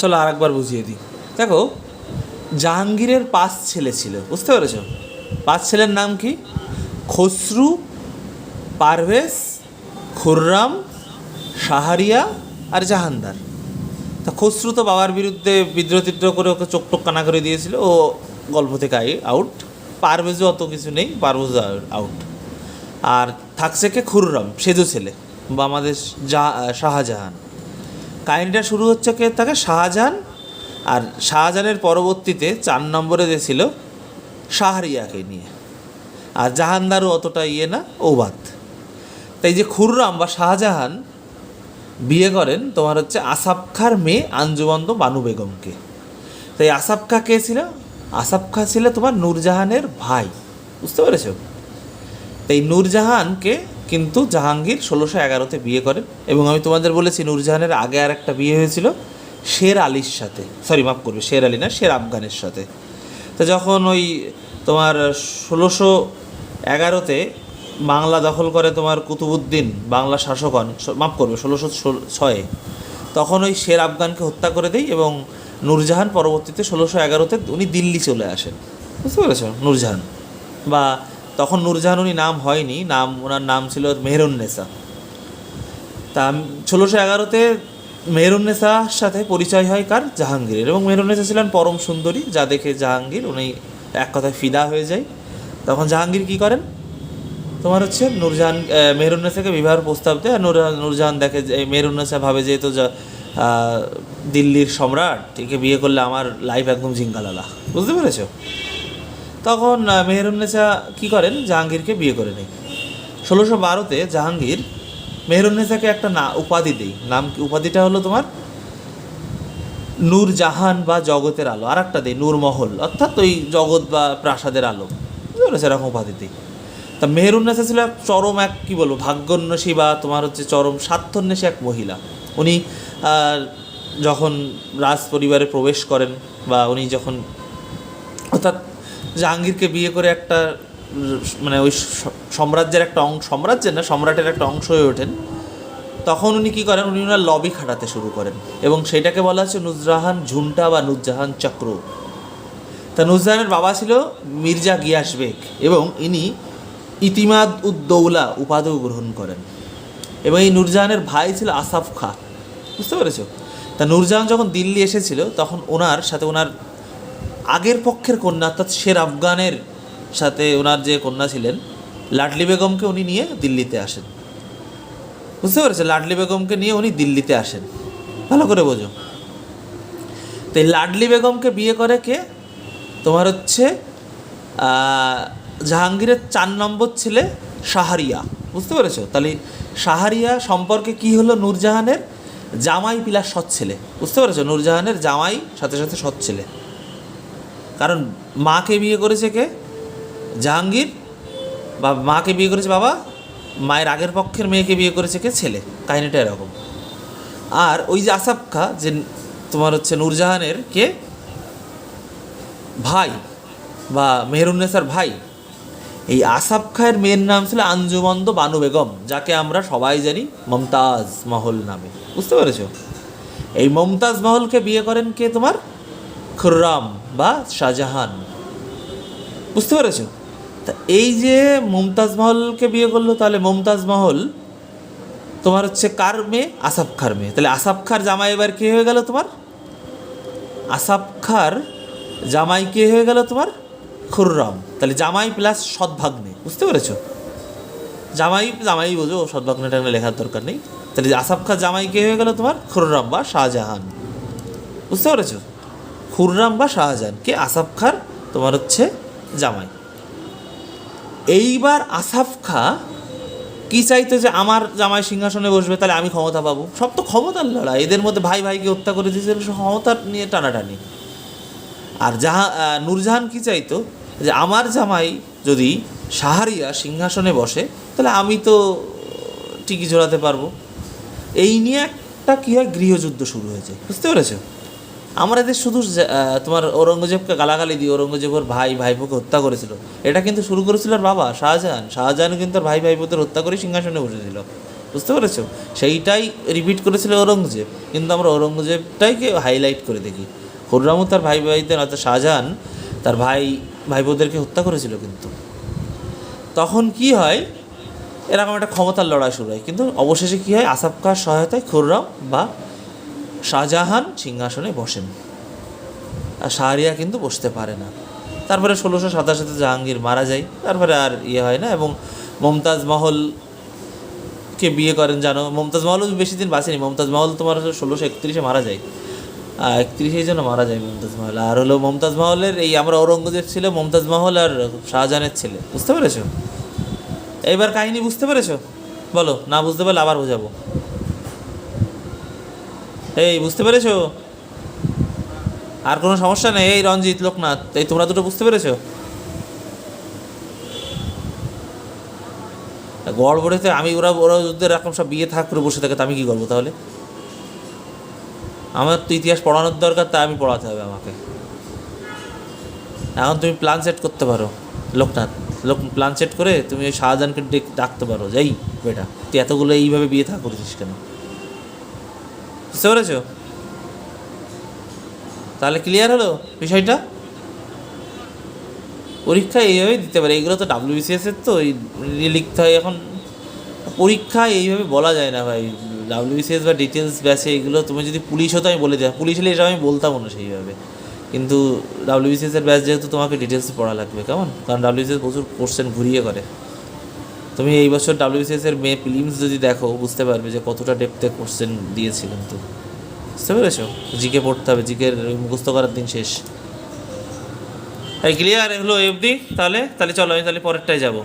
চলো আর একবার বুঝিয়ে দিই। দেখো, জাহাঙ্গীরের পাঁচ ছেলে ছিল, বুঝতে পেরেছ? পাঁচ ছেলের নাম কি? খসরু, পারভেজ, খুররাম সাহারিয়া আর জাহানদার। তা খসরু তো বাবার বিরুদ্ধে বিদ্রোহ টিদ্রোহ করে ওকে চোখ টোক কানা করে দিয়েছিল, ও গল্প থেকে আই আউট পারভেজও অত কিছু নেই, পারভেজ আউট আর থাকছে কে খুররাম, সেজো ছেলে, বা আমাদের জাহ শাহজাহান। কাহিনিটা শুরু হচ্ছে কে? তাকে শাহজাহান আর শাহজাহানের পরবর্তীতে চার নম্বরে যে ছিল শাহরিয়াকে নিয়ে। আর জাহানদারও অতটা ইয়ে না ওবাদ তাই যে খুররাম বা শাহজাহান বিয়ে করেন, তোমার হচ্ছে আসাফ খার মেয়ে আঞ্জুবন্ত বানু বেগমকে। তাই আসাফ খা কে ছিল? আসাফ খা ছিল তোমার নূরজাহানের ভাই। বুঝতে পেরেছ? তাই নূরজাহানকে কিন্তু জাহাঙ্গীর ষোলোশো এগারোতে বিয়ে করেন এবং আমি তোমাদের বলেছি নূরজাহানের আগে আর একটা বিয়ে হয়েছিল শের আলীর সাথে। সরি মাফ করবে, শের আলী না, শের আফগানের সাথে। তো যখন ওই তোমার ষোলোশো এগারোতে বাংলা দখল করে তোমার কুতুবুদ্দিন বাংলা শাসক হন মাফ করবে, ষোলোশো ছয়ে, তখন ওই শের আফগানকে হত্যা করে দেয় এবং নূরজাহান পরবর্তীতে ষোলোশো এগারোতে উনি দিল্লি চলে আসেন। বুঝতে পেরেছ? নূরজাহান। বা তখন নূরজাহান উনি নাম হয়নি, নাম, ওনার নাম ছিল মেহরুন্নেসা তা ষোলোশো এগারোতে মেহরুন্নেসার সাথে পরিচয় হয় কার? জাহাঙ্গীরের। এবং মেহরুন্নেসা ছিলেন পরম সুন্দরী, যা দেখে জাহাঙ্গীর উনি এক কথায় ফিদা হয়ে যায়। তখন জাহাঙ্গীর কি করেন? তোমার হচ্ছে নূরজাহান মেহরুন্নেসাকে বিবাহের প্রস্তাব দেয়। আর নূর, নূরজাহান দেখে যে মেহরুন্নেসা ভাবে যে তো দিল্লির সম্রাট, একে বিয়ে করলে আমার লাইফ একদম জিঙ্গালালা বুঝতে পেরেছ? তখন মেহেরুন্নেসা কী করেন? জাহাঙ্গীরকে বিয়ে করে নেয়। ষোলোশো বারোতে জাহাঙ্গীর মেহেরুন্নেসাকে একটা না, উপাধি দেই নাম উপাধিটা হলো তোমার? নূর জাহান বা জগতের আলো। আর একটা দেই নূর মহল অর্থাৎ ওই জগৎ বা প্রাসাদের আলো। এরকম উপাধি দিই তা মেহেরুন্নেসা ছিল এক চরম এক, কী বলব, ভাগ্যোন্বেষী বা তোমার হচ্ছে চরম স্বার্থন্বেষী এক মহিলা। উনি যখন রাজ পরিবারে প্রবেশ করেন বা উনি যখন অর্থাৎ জাহাঙ্গীরকে বিয়ে করে একটা মানে ওই সাম্রাজ্যের একটা অংশ, সাম্রাজ্যের না, সম্রাটের একটা অংশ হয়ে ওঠেন। তখন উনি কী করেন? উনি ওনার লবি খাটাতে শুরু করেন এবং সেটাকে বলা হচ্ছে নুজরাহান ঝুন্টা বা নুরজাহান চক্র। তা নুরজাহানের বাবা ছিল মির্জা গিয়াস বেগ এবং ইনি ইতিমাদ উদ্দৌলা উপাধিও গ্রহণ করেন। এবং এই নূরজাহানের ভাই ছিল আসাফ খা। বুঝতে পেরেছ? তা নূরজাহান যখন দিল্লি এসেছিল, তখন ওনার সাথে ওনার আগের পক্ষের কন্যা, অর্থাৎ শের আফগানের সাথে ওনার যে কন্যা ছিলেন, লাডলি বেগমকে উনি নিয়ে দিল্লিতে আসেন। বুঝতে পেরেছ লাডলি বেগমকে নিয়ে উনি দিল্লিতে আসেন। ভালো করে বোঝো। তো লাডলি বেগমকে বিয়ে করে কে? তোমার হচ্ছে জাহাঙ্গীরের চার নম্বর ছেলে সাহারিয়া বুঝতে পেরেছ? তাহলে সাহারিয়া সম্পর্কে কি হলো নূরজাহানের? জামাই পিলার সৎ ছেলে। বুঝতে পেরেছ? নূরজাহানের জামাই সাথে সাথে সৎ ছেলে। কারণ মাকে বিয়ে করেছে কে? জাহাঙ্গীর। বা মাকে বিয়ে করেছে বাবা, মায়ের আগের পক্ষের মেয়েকে বিয়ে করেছে কে? ছেলে। কাহিনিটা এরকম। আর ওই যে আসাফ খা, যে তোমার হচ্ছে নূরজাহানের কে? ভাই বা মেহরুন্নেসার ভাই। এই আসাফ খায়ের মেয়ের নাম ছিল আঞ্জুমন্দ বানু বেগম, যাকে আমরা সবাই জানি মমতাজ মহল নামে। বুঝতে পেরেছ? এই মমতাজ মহলকে বিয়ে করেন কে তোমার? খুররাম বা শাহজাহান। বুঝতে পেরেছ তা এই যে মমতাজ মহলকে বিয়ে করল, তাহলে মমতাজ মহল তোমার হচ্ছে কার মেয়ে? আসাফ খার মেয়ে। তাহলে আসাফ খার জামাই এবার কে হয়ে গেল তোমার? আসাফ খার জামাই কে হয়ে গেল তোমার? খুররাম। তাহলে জামাই প্লাস সদ্ভাগ্নে। বুঝতে পেরেছ? জামাই জামাই বোঝো, সদ্ভাগ্নে টাগ্নে লেখার দরকার নেই। তাহলে আসাফ খার জামাই কে হয়ে গেল তোমার? খুররাম বা শাহজাহান। বুঝতে পেরেছ? খুররাম বা শাহজাহান কে আসাফ খার, তোমার হচ্ছে জামাই। এইবার আসাফ খা কি চাইতো যে আমার জামাই সিংহাসনে বসবে, তাহলে আমি ক্ষমতা পাবো? সব তো ক্ষমতার লড়াই, এদের মধ্যে ভাই ভাইকে হত্যা করে দিয়েছে সব ক্ষমতার নিয়ে টানাটানি। আর জাহা নূরজাহান কি চাইতো যে আমার জামাই যদি সাহারিয়া সিংহাসনে বসে, তাহলে আমি তো টিকি জোড়াতে পারব। এই নিয়ে একটা কী হয়, গৃহযুদ্ধ শুরু হয়েছে, বুঝতে পেরেছ? আমরা এদের শুধু তোমার ঔরঙ্গজেবকে গালাগালি দিয়ে ঔরঙ্গজেব ওর ভাই ভাইপোকে হত্যা করেছিল। এটা কিন্তু শুরু করেছিল ওর বাবা, শাহজাহান। শাহজাহান কিন্তু ওর ভাই ভাইপোদের হত্যা করে সিংহাসনে বসেছিল। বুঝতে পেরেছ? সেইটাই রিপিট করেছিল ঔরঙ্গজেব। কিন্তু আমরা ঔরঙ্গজেবটাইকে হাইলাইট করে দেখি। খুররামও তার ভাই ভাইদের অর্থাৎ শাহজাহান তার ভাই ভাইবোদেরকে হত্যা করেছিল কিন্তু। তখন কি হয়? এরকম একটা ক্ষমতার লড়াই শুরু হয়। কিন্তু অবশেষে কী হয়? আসাফ খাঁর সহায়তায় খুররাম বা শাহজাহান সিংহাসনে বসেন। আর শাহরিয়া কিন্তু বসতে পারে না। তারপরে ষোলোশো সাতাশিতে জাহাঙ্গীর মারা যায়। তারপরে আর ইয়ে হয় না এবং মমতাজ মহলকে বিয়ে করেন জানো? মমতাজ মহল বেশি দিন বাঁচেনি। মমতাজ মহল তোমার ষোলোশো একত্রিশে মারা যায়। একত্রিশেই যেন মারা যায় মমতাজ মহল। আর হলো মমতাজ মহলের এই আমরা ঔরঙ্গজেব ছিল মমতাজ মহল আর শাহজাহানের ছেলে। বুঝতে পেরেছ? এইবার কাহিনী বুঝতে পেরেছ? বলো, না বুঝতে পারলে আবার বোঝাবো। এই, বুঝতে পেরেছ? আর কোনো সমস্যা নেই? এই, রঞ্জিত, লোকনাথ, এই, তোমরা দুটো বুঝতে পেরেছ? গড়বড়েতে আমি, ওরা ওরা ওদের এরকম সব বিয়ে থাক করে বসে থাকে আমি কী করব তাহলে? আমার তো ইতিহাস পড়ানোর দরকার তা আমি পড়াতে হবে আমাকে। এখন তুমি প্ল্যান সেট করতে পারো, লোকনাথ। লোক প্ল্যান সেট করে তুমি ওই শাহজাহানকে ডেক- ডাকতে পারো, যাই, বেটা। তুই এতগুলো এইভাবে বিয়ে থাক করেছিস কেন? বুঝতে পেরেছ? তাহলে ক্লিয়ার হলো বিষয়টা? পরীক্ষা এইভাবেই দিতে পারে, এগুলো তো ডাব্লিউবিসিএস এর তো, এই লিখতে হয় এখন। পরীক্ষা এইভাবে বলা যায় না ভাই ডাব্লিউবিসিএস বা ডিটেলস ব্যাসে এগুলো তুমি যদি পুলিশ হতো আমি বলে দিতাম পুলিশ হলে এটা আমি বলতাম না সেইভাবে। কিন্তু ডাব্লিউবিসিএস এর ব্যাচ যেহেতু তোমাকে ডিটেলস পড়া লাগবে, কেমন? কারণ ডাব্লিউবিসিএস প্রচুর কোশ্চেন ঘুরিয়ে করে। তুমি এই বছর ডাব্লিউবিসিএস এর মে ফিলিমস যদি দেখো, বুঝতে পারবে যে কতটা ডেপথে কোশ্চেন দিয়েছিলেন তো। বুঝতে পেরেছ? জিকে পড়তে হবে জিকের মুখস্থ করার দিন শেষ। ক্লিয়ার হলো এফডি তাহলে? তাহলে চলো, আমি তাহলে পরেরটায় যাব।